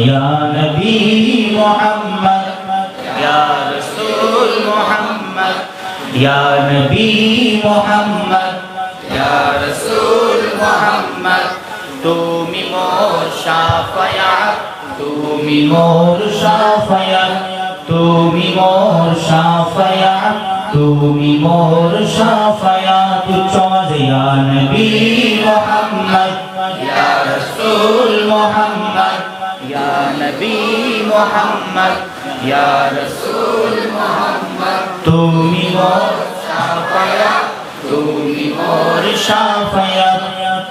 يا نبي محمد يا رسول محمد يا نبي محمد يا رسول محمد তুমি মোর শাফায়াত, তুমি মোর শাফায়াত, তুমি মোর শাফায়াত, তুমি মোর শাফায়াত। চলে ইয়া নবী মুহাম্মদ, ইয়া রাসূল মুহাম্মদ। নবী মোহাম্মদ। ইয়া রাসূল মোহাম্মদ। তুমি মোর শাফায়াত তুমি মোর শাফায়াত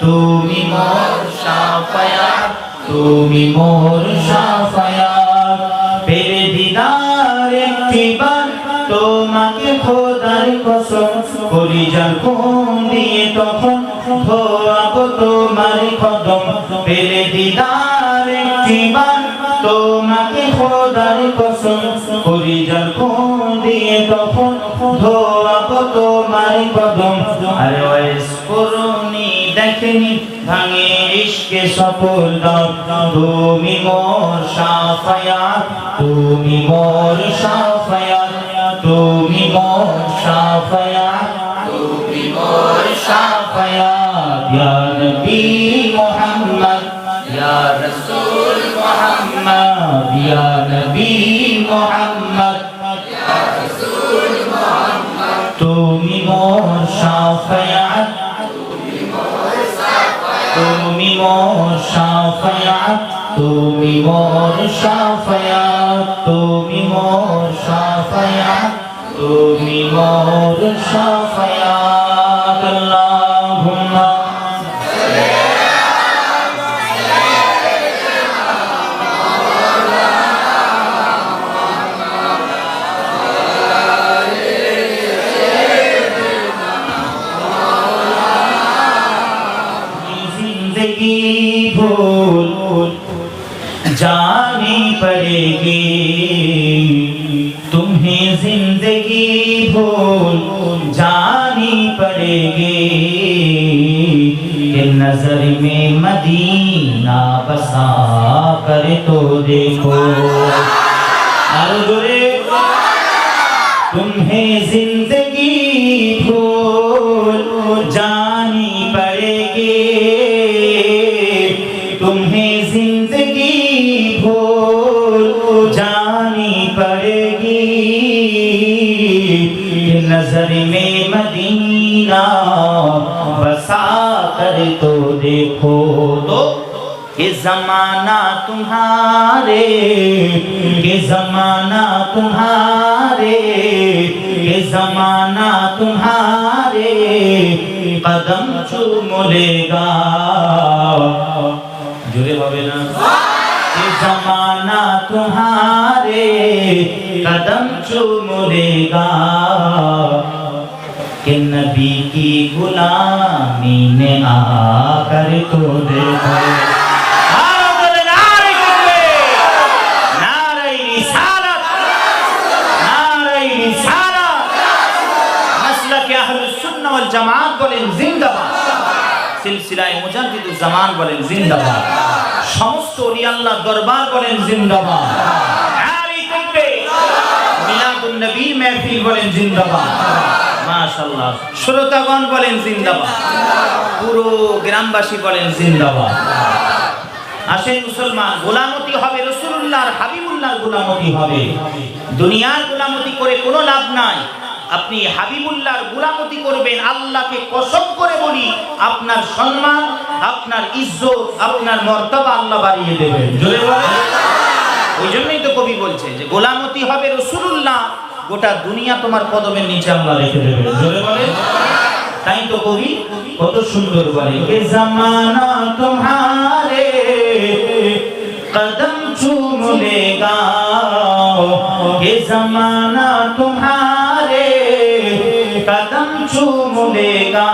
তুমি মোর শাফায়াত তুমি মোর শাফায়াত পেরে দিদার একটিবার তোমাকে খোদার কসম করি, যার কোন দিয়ে তখন ধোয়াব তোমার কদম। পেরে দিদার একটিবার তোমাকে খোদার কসম করি যার কোন দিয়ে তখন ধোয়াব তোমার কদম। আরে ওয়াইস করুনি, দেখেনি ভাঙে ইশকে সফল দাও তুমি মোর শাফায়াত তুমি মোর শাফায়াত তুমি মোর শাফায়াত তুমি মোর শাফায়াত ইয়া নবী মুহাম্মদ ইয়া রাসূল মুহাম্মদ ইয়া নবী মুহাম্মদ তুমি মোর শাফায়াত। তুমি মোর তুমি মোর তুমি মোর তুমি মোর শাফায়াত। بھول جانی پڑے گی۔ تمہیں زندگی بھول جانی پڑے گی۔ کہ نظر میں مدینہ بسا کر تو دیکھو۔ تمہیں زندگی بھول جان نظر میں مدینہ، بسا کر تو دیکھو تو یہ زمانہ تمہارے، کہ زمانہ تمہارے یہ زمانہ تمہارے، قدم چھو ملے گا۔ جڑے ہوئے نا؟ जमाना तुम्हारे कदम चूम लेगा कि नबी की गुलामी में आकर तो देखो আরো বলে নারে করবে নারে রিসালাত নারে রিসালাত মাসলাকে আহলুস সুন্নাহ ওয়াল জামাত বলেন জিন্দাবাদ সিলসিলায়ে মুজাদ্দিদুজ জামান বলেন জিন্দাবাদ সমস্ত আল্লাহ দরবার বলেন জিন্দাবাদ। নারে করবে মিলাদুন নবী মাহফিল বলেন জিন্দাবাদ। মাশাআল্লাহ। শ্রোতাগণ বলেন জিন্দাবাদ। পুরো গ্রামবাসী বলেন জিন্দাবাদ। আসেন মুসলমান, গোলামতি হবে রসুল্লাহর হাবিবুল্লাহর গোলামতি হবে। দুনিয়ার গোলামতি করে কোনো লাভ নাই। আপনি হাবিবুল্লাহর গোলামতি করবেন আল্লাহকে কসম করে বলি আপনার সম্মান আপনার ইজ্জত আপনার মর্তবা আল্লাহ বাড়িয়ে দেবেন জোরে বলেন ওই জন্যই তো কবি বলছে যে গোলামতি হবে রসুল্লাহ গোটা দুনিয়া তোমার কদমের নিচে আল্লাহ রেখে দেবে জোরে বলেন তাই তো কবি কত সুন্দর বলে কে জামানা তোমারে कदम चूम लेगा ये जमाना तुम्हारे معصوم لے گا۔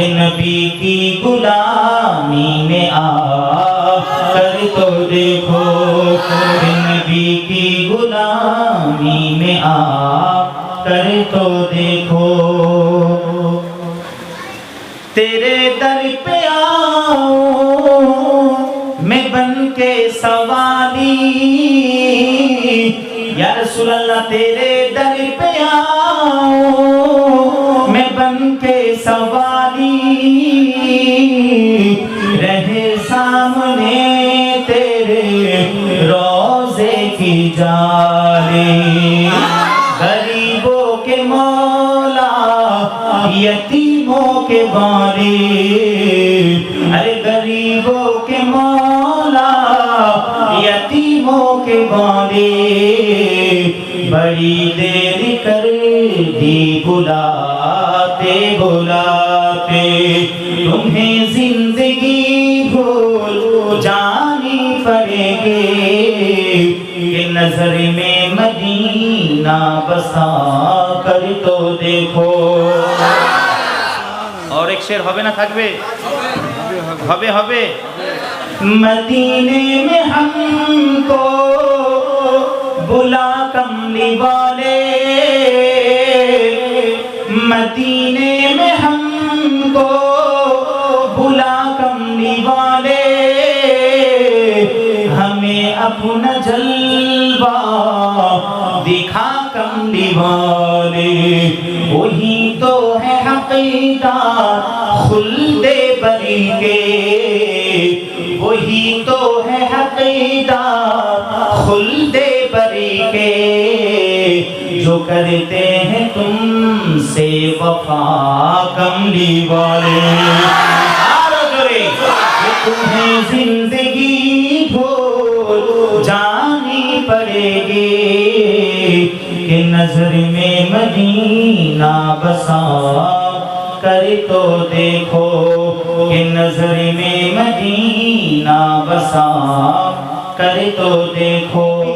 یہ نبی کی غلامی میں آ۔ کر تو دیکھو، یہ نبی کی غلامی میں آ۔ کر تو دیکھو۔ تیرے در پہ آؤں میں بن کے سوالی یا رسول اللہ، تیرے در پہ آؤں گردن پہ سواری رہے سامنے تیرے روزے کی جالے غریبوں کے مولا، یتیموں کے بارے ارے غریبوں کے مولا، یتیموں کے بارے بڑی دیر کر دی بلا पे बुलाते तुम्हें जिंदगी भूल जानी पड़ेगी नजर में मदीना बसा कर तो देखो और एक शेर हवे ना थकबे हवे हवे मदीने में हमको बुला कम निभा مدینے میں ہم کو بھلا کملی والے، ہمیں اپنا جلوہ دکھا کملی والے۔ وہی تو ہے حقیدہ خلد بری کے۔ وہی تو ہے حقیدہ خلد بری کے۔ جو کرتے ہیں تم وفا کملی والے۔ تمہیں زندگی بھول جانی پڑے گی کہ نظر میں مدینہ بسا کر تو دیکھو کہ نظر میں مدینہ بسا کر تو دیکھو۔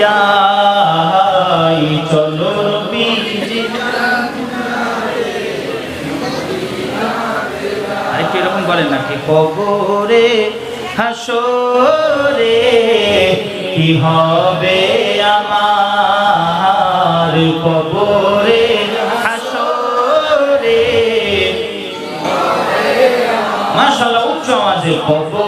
যাই চলো নবীজি আরেকটু এরকম বলেন না কি কবরে, হাসরে কি হবে আমার? কবরে, হাসরে মাশাআল্লাহ, উচ্চ আওয়াজে কবরে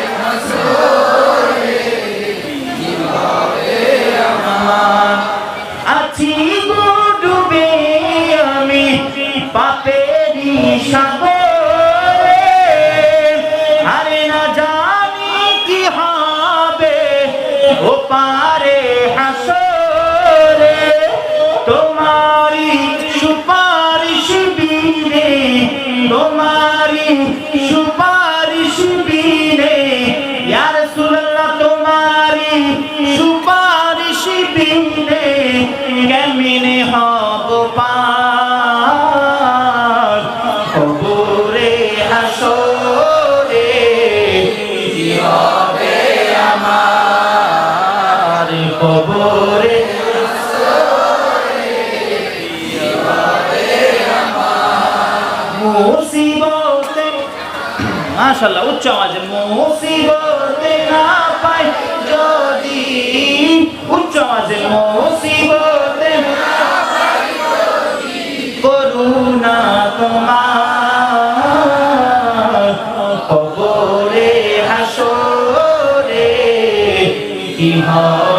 সুপারিশ বিনে কেমনে হব পার? কবরে হাসরে হবে আমার? কবরে মুসিবতে, মাশাআল্লাহ, উচ্চ আওয়াজে, মুসিবতে না উচ্চ মুসিবতে করুণা তোমার কবরে হাসরে কি হবে